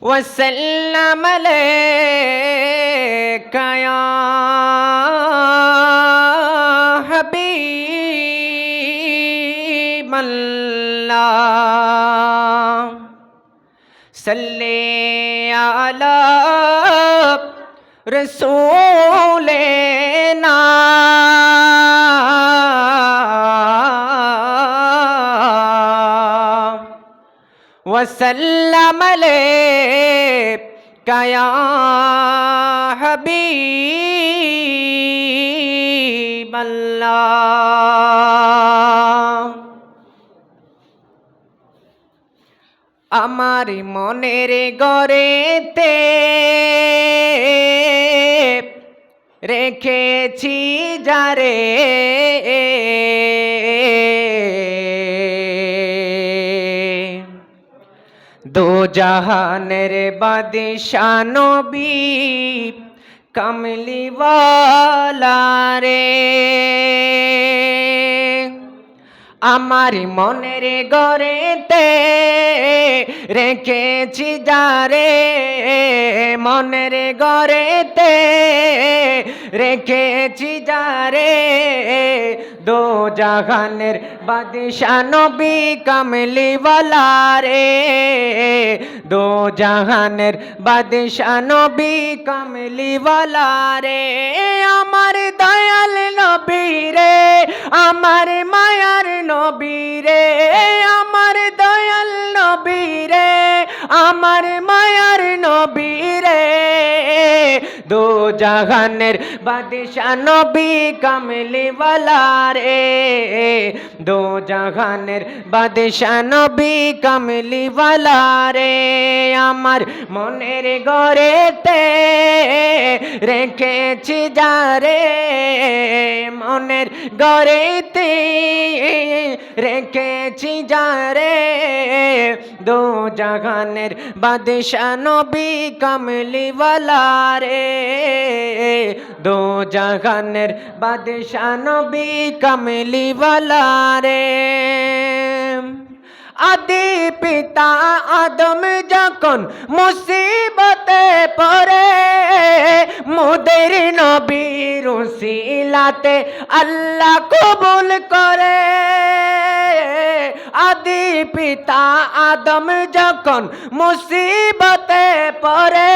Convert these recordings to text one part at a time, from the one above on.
وسلم عليك يا حبيب الله. صل على رسولنا. وسلم عليك يا حبيب الله আমার মনের গড়েতে রেখেছি যারে দো জাহানের বাদশানবী কামলিওয়ালা রে। আমার মনের গড়েতে রেখেছি যারে মনের গড়েতে। রেখেছি যারে দো জাহানের বাদশা নবী কামলিওয়ালা রে। দো জাহানের বাদশা নবী কামলিওয়ালা রে। আমার দয়াল নবী রে, আমার মায়ার নবী রে। আমার দয়াল আমার মায়ার নবী রে। দো জাহানের বাদশা নবী কামলিওয়ালা রে। দো জাহানের বাদশা নবী কামলিওয়ালা রে। আমার মনের গড়েতে রেখেছি যারে মনের গড়েতে রেখেছি যারে দো জাহানের বাদশা নবী কামলিওয়ালা রে। দো জাহানের বাদশা নবী কামলিওয়ালা রে। আদি পিতা আদম যখন মুসিবতে পড়ে, মোদের নবীর সিলাতে আল্লাহ কবুল করে। আদি পিতা আদম যখন মুসিবতে পড়ে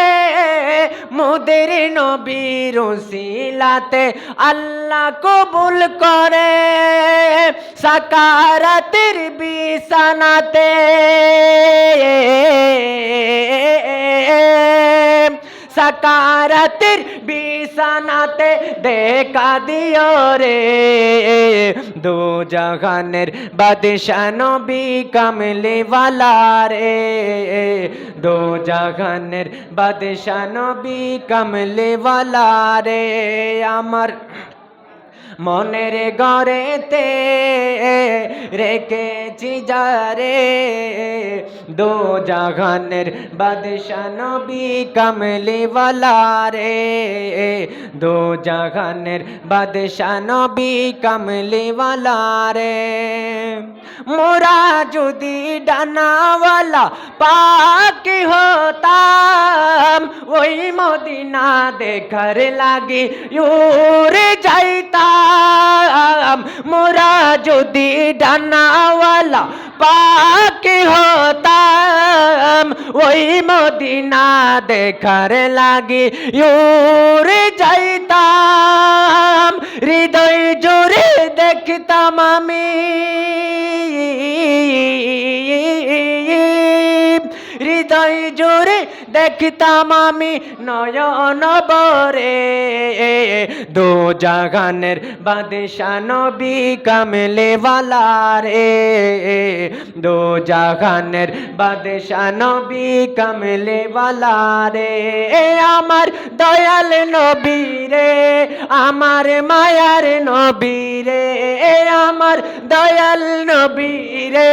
মোদের নবীর সিলাতে আল্লাহ কবুল করে। সাকারাতের বিছানাতে সাকারাতের বিছানাতে দেখা দিও রে দু জাহানের বাদশা নবী কামলিওয়ালা রে দু জাহানের বাদশা নবী কামলিওয়ালা রে আমার মনের গড়েতে রেখেছি যারে দো জাহানের বাদশা নবী কামলিওয়ালা রে। দো জাহানের বাদশা নবী কামলিওয়ালা রে। মোরা যদি ডানাওয়ালা পাকি হতাম, ওই মদিনা দেখার লাগে ইউরে যাইতাম। মোরা যদি ডানাওয়ালা পাকি হতাম, ওই মদিনা দেখার লাগে ইউরে যাইতাম, হৃদয় জোরে দেখতাম আমি। হৃদয় জোরে দেখতাম আমি নয়ন বরে। দো জাগানের বাদশা নবী কামলেওয়ালা রে। দো জাগানের বাদশা নবী কামলেওয়ালা রে। আমার দয়াল নবী রে, আমার মায়ার নবী রে। আমার দয়াল নবী রে,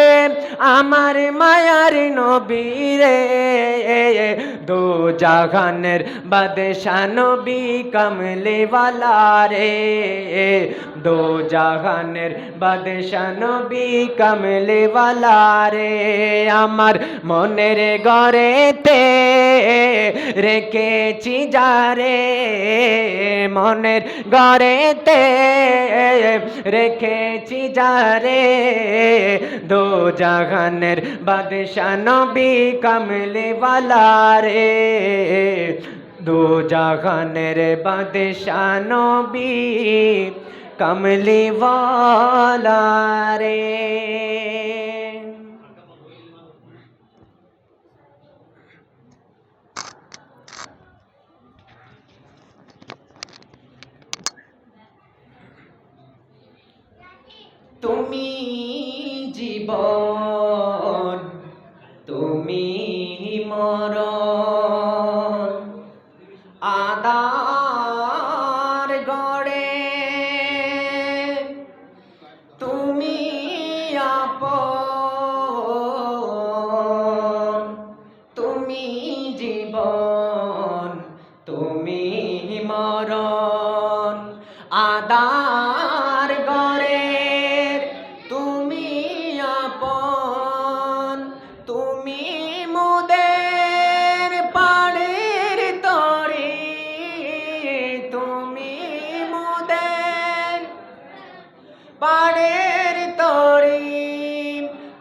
আমার মায়ার নবী রে। দো জাহানের বাদশাহ নবী কমলিওয়ালা রে। দু জাহানের বাদশাহ নবী কমলিওয়ালা রে। আমার মনের ঘরেতে রেখেছি যারে মনের ঘরেতে রেখেছি যারে দো জাহানের বাদশাহ নবী কমলিওয়ালা রে। দো জাহানের বাদশাহ নবী কমলিওয়ালা রে তুমি জীবন তুমি মরণ। আদার গড়ে তুমি আপন। তুমি জীবন তুমি মরণ। আদার তরি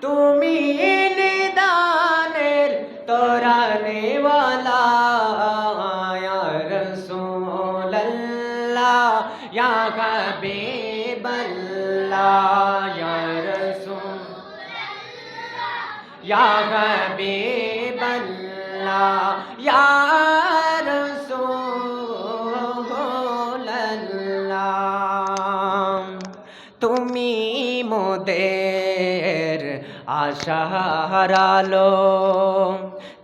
তুমি নিদানের তোরানেওয়ালা রসোল্লাহ ইয়া হাবিবাল্লাহ ইয়া রসূল ইয়া হাবিবাল্লাহ ইয়া আশার আলো।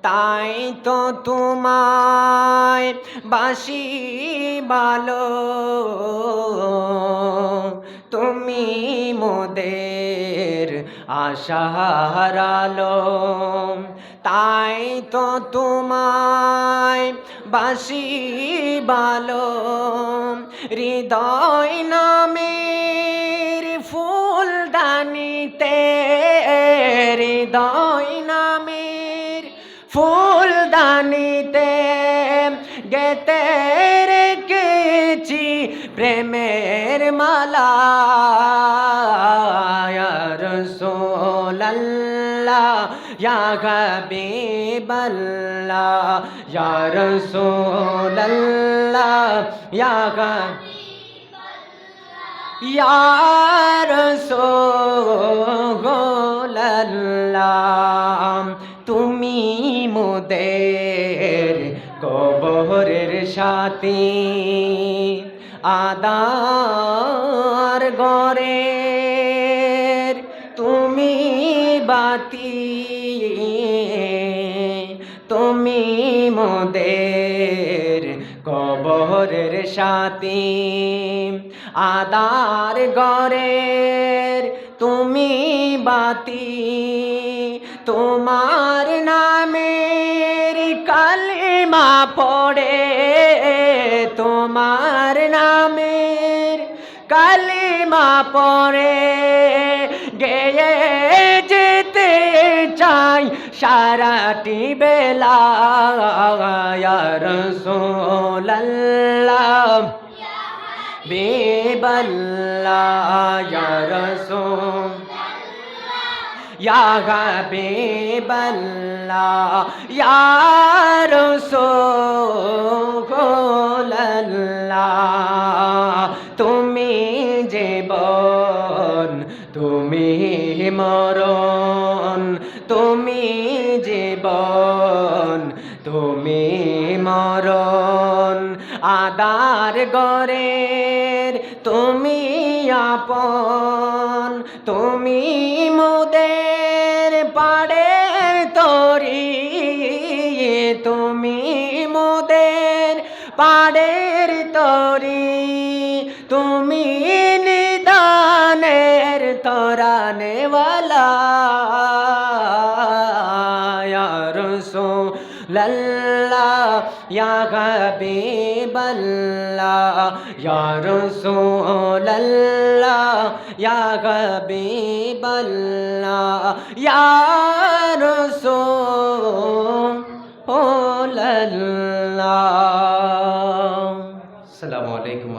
তাই তো তোমায় বাসি বালো। তুমি মোদের আশার আলো। তাই তো তোমায় বাসি বালো। হৃদয় নামের হৃদয় নামের ফুল দানিতে গেতে রেখেছি প্রেমের মালা রসোল্লাহ হাবিবাল্লাহ ইয়া রসোল্লাহ ইয়া ইয়া রসোল্লাহ তুমি মোদের কবরের সাথে। আদার গরের তুমি বাতি তুমি মোদের কবরের সাথী। আদার গরের তুমি বাতি। তোমার নামের কালিমা পড়ে। তোমার নামের কালিমা পড়ে। চাই সারাটি বেলা রসোল্লাহ বেবল্লাহ রসোল। ইয়া হাবিবাল্লাহ ইয়া রাসূলুল্লাহ। তুমি জীবন তুমি মরণ। জীবন তুমি মরণ। আদার গরের তুমি আপন, তুমি মোদের পাড়ে তরি। তুমি মোদের পাড়ের তরি, তুমি নিদানের তরানেওয়ালা রসো হাবিবাল্লাহ ইয়া রাসূলাল্লাহ ইয়া হাবিবাল্লাহ ইয়া রাসূলাল্লাহ। আসসালামু আলাইকুম